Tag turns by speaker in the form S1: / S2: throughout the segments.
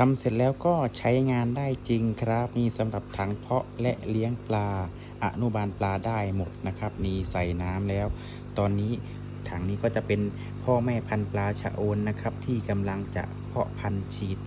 S1: ทำเสร็จแล้วก็ใช้งานได้จริงครับนี่สำหรับถังเพาะและเลี้ยงปลา อนุบาลปลาได้หมดนะครับนี่ใส่น้ำแล้ว ตอนนี้ถังนี้ก็จะเป็นพ่อแม่พันธุ์ปลาชะโอนนะครับ ที่กำลังจะเพาะพันธุ์ฉีด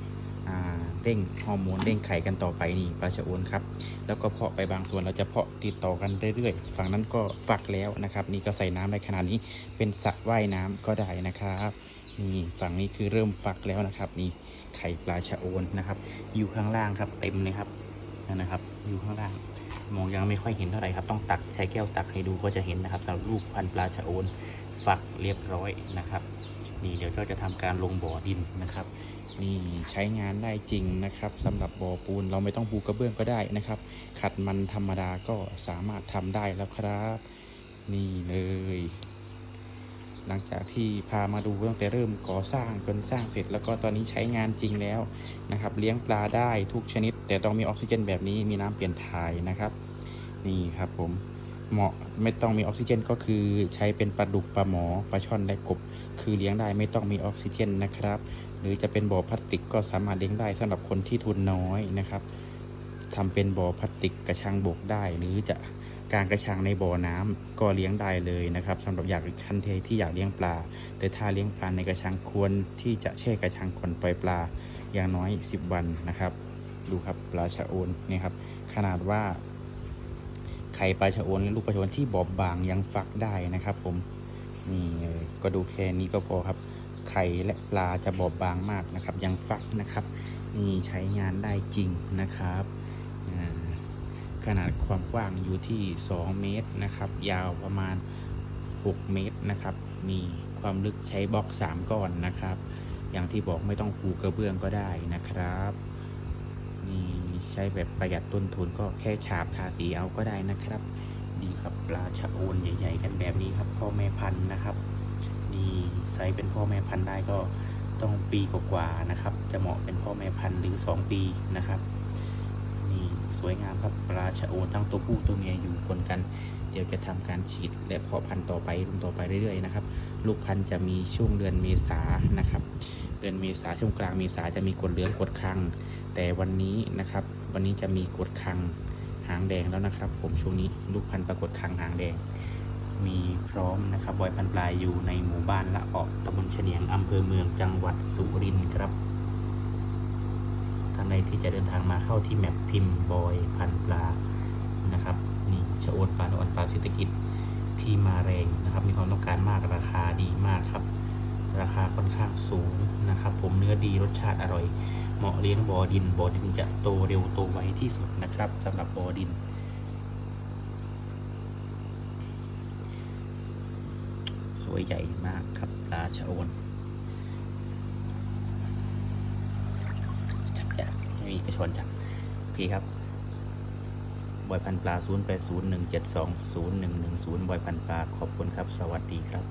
S1: เร่งฮอร์โมนเร่งไข่กันต่อไปนี่ปลาชะโอนครับ แล้วก็เพาะไปบางส่วนเราจะเพาะติดต่อกันเรื่อยๆ ฝั่งนั้นก็ฝักแล้วนะครับ นี่ก็ใส่น้ำในขนาดนี้เป็นสระว่ายน้ำก็ได้นะครับ นี่ฝั่งนี้คือเริ่มฝักแล้วนะครับนี่ ไข่ปลาชะโอนนะครับ อยู่ข้างล่างครับเต็มเลยครับนั่นนะครับ อยู่ข้างล่าง มองยังไม่ค่อยเห็นเท่าไหร่ครับ ต้องตักใช้แก้วตักให้ดูก็จะเห็นนะครับสำหรับลูกพันปลาชะโอนฝักเรียบร้อยนะครับ นี่เดี๋ยวก็จะทำการลงบ่อดินนะครับ นี่ใช้งานได้จริงนะครับสำหรับบ่อปูนเราไม่ต้องปูกระเบื้องก็ได้นะครับ ขัดมันธรรมดาก็สามารถทำได้แล้วครับ นี่เลย หลังจากที่พามาดูตั้งแต่เริ่มก่อสร้างจนสร้างเสร็จ แล้วก็ตอนนี้ใช้งานจริงแล้วนะครับ เลี้ยงปลาได้ทุกชนิด แต่ต้องมีออกซิเจนแบบนี้มีน้ำเปลี่ยนถ่ายนะครับ นี่ครับผมเหมาะไม่ต้องมีออกซิเจน ก็คือใช้เป็นปลาดุกปลาหมอปลาช่อนและกบ คือเลี้ยงได้ไม่ต้องมีออกซิเจนนะครับ หรือจะเป็นบ่อพลาสติกก็สามารถเลี้ยงได้สำหรับคนที่ทุนน้อยนะครับทำเป็นบ่อพลาสติกกระชังบกได้หรือจะ การกระชังในบ่อน้ำก็เลี้ยงได้เลยนะครับสำหรับอยากทันเทที่อยากเลี้ยงปลา แต่ถ้าเลี้ยงปลาในกระชังควรที่จะแช่กระชังก่อนปล่อยปลาอย่างน้อย 10 วันนะครับ ดูครับปลาชะโอนนี่ครับ ขนาดว่าไข่ปลาชะโอนและลูกปลาชะโอนที่บอบบางยังฟักได้นะครับ ผมนี่ก็ดูแค่นี้ก็พอครับ ไข่และปลาจะบอบบางมากนะครับ ยังฟักนะครับนี่ใช้งานได้จริงนะครับ ขนาดความกว้างอยู่ที่ 2 เมตรนะครับ ยาวประมาณ 6 เมตรนะครับ มีความลึกใช้บล็อก 3 ก้อนนะครับ อย่างที่บอกไม่ต้องปูกระเบื้องก็ได้นะครับนี่ใช้แบบประหยัดต้นทุนก็แค่ฉาบทาสีเอาก็ได้นะครับ ดีครับปลาชะโอนใหญ่ๆ กันแบบนี้ครับพ่อแม่พันธุ์นะครับนี่ไซส์เป็นพ่อแม่พันธุ์ได้ก็ต้องปีกว่าๆนะครับ จะเหมาะเป็นพ่อแม่พันธุ์หรือ 2 ปีนะครับ สวยงามครับปลาชะโอนทั้งตัวผู้ตัวเมียอยู่คนกัน เดี๋ยวจะทำการฉีดและเพาะพันธุ์ต่อไปรุ่นต่อไปเรื่อยๆนะครับ ลูกพันธุ์จะมีช่วงเดือนเมษานะครับ เดือนเมษาช่วงกลางเมษาจะมีกดเหลืองกดคัง แต่วันนี้นะครับ วันนี้จะมีกดคังหางแดงแล้วนะครับ ผมช่วงนี้ลูกพันธุ์ปรากฏคังหางแดง มีพร้อมนะครับบอยพันปลายอยู่ในหมู่บ้านละออกตำบลเฉียงอำเภอเมืองจังหวัดสุรินทร์ครับ ท่านใดที่จะเดินทางมาเข้าที่แมปพิมพ์บอยพันปลานะครับนี่ชะโอนปลาโอนปลาเศรษฐกิจที่มาแรงนะครับ มีความต้องการมากราคาดีมากครับ ราคาค่อนข้างสูงนะครับ ผมเนื้อดีรสชาติอร่อย เหมาะเลี้ยงบอดินบอดินจะโตเร็วโตไวที่สุดนะครับสำหรับบอดินสวยใหญ่มากครับปลาชะโอนจับ มีเอกชนจ้ะโอเคครับบอยพันปลา 0 8 0 1 7 2 0 1 1 0บอยพันปลา ขอบคุณครับ สวัสดีครับ